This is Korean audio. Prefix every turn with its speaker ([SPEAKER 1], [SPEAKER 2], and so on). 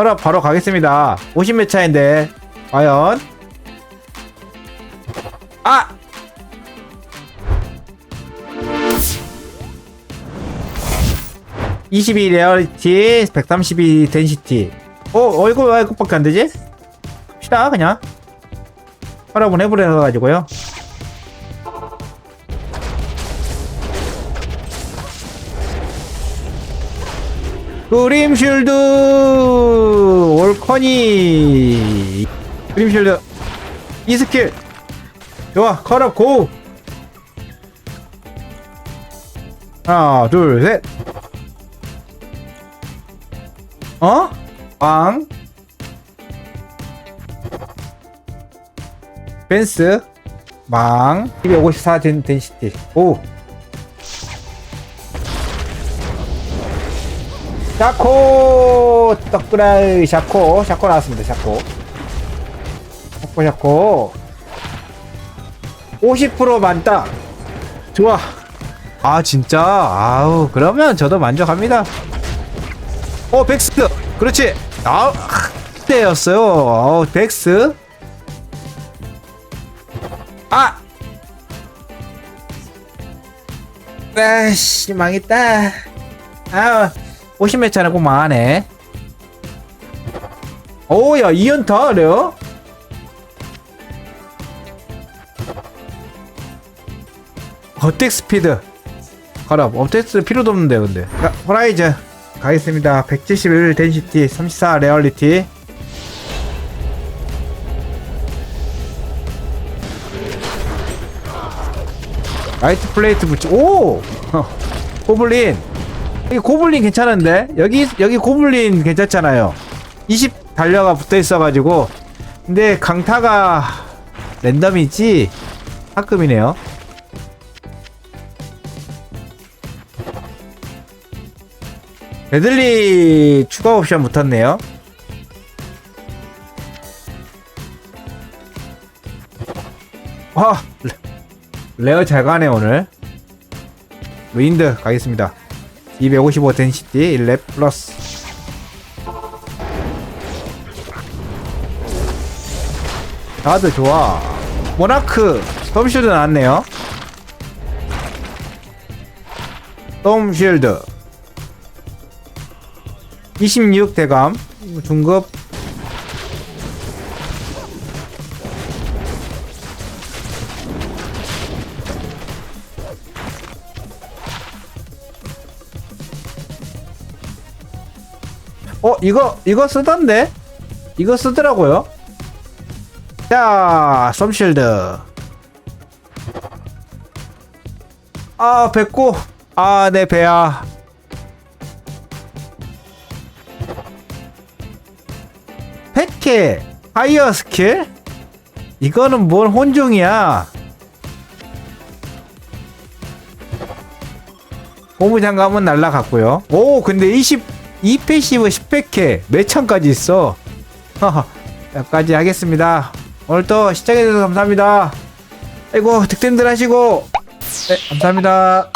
[SPEAKER 1] 컬업 바로 가겠습니다. 50몇 차인데. 과연? 아! (22) 레어리티 (132) 덴시티. 어, 어 이거 왜 이것밖에 안 되지? 갑시다 그냥. 컬업은 해보려 가지고요 그림실드 올커니. 그림실드. 이 스킬. 좋아 컬업 고. 하나 둘셋. 어? 빵 벤스. 망254 덴, 덴시티 오 샤코 떡그라이 샤코 샤코 나왔습니다 샤코. 샤코 샤코. 50% 만땅. 좋아. 아 진짜? 아우 그러면 저도 만족합니다. 어 백스. 그렇지. 아우 때였어요. 어 백스. 아! 아씨 망했다. 아 50몇 차는 꼭 망하네 오야 2연타 레어 어택 스피드. 어택 스피드 필요도 없는데 근데. 자, 호라이즌. 가겠습니다. 171 덴시티 34 레얼리티. 라이트 플레이트 붙이 오! 고블린 여기 고블린 괜찮은데? 여기 여기 고블린 괜찮잖아요. 20 달려가 붙어 있어가지고. 근데 강타가 랜덤이지? 하급이네요. 레들리 추가 옵션 붙었네요. 와 레- 레어 잘 가네 오늘. 윈드 가겠습니다 255 덴시티 1렙 플러스. 다들 좋아. 모나크 톰쉴드 나왔네요. 톰쉴드. 26 대감 중급 어 이거 이거 쓰던데? 이거 쓰더라고요. 자 썸쉴드. 아 뱉고 아 내 배야. 펫캐 하이어 스킬? 이거는 뭔 혼종이야? 고무장갑은 날라갔고요. 오 근데 20 2패시브 10팩해 몇 천까지 있어. 여기까지 하겠습니다. 오늘도 시청해주셔서 감사합니다. 아이고 득템들 하시고. 네 감사합니다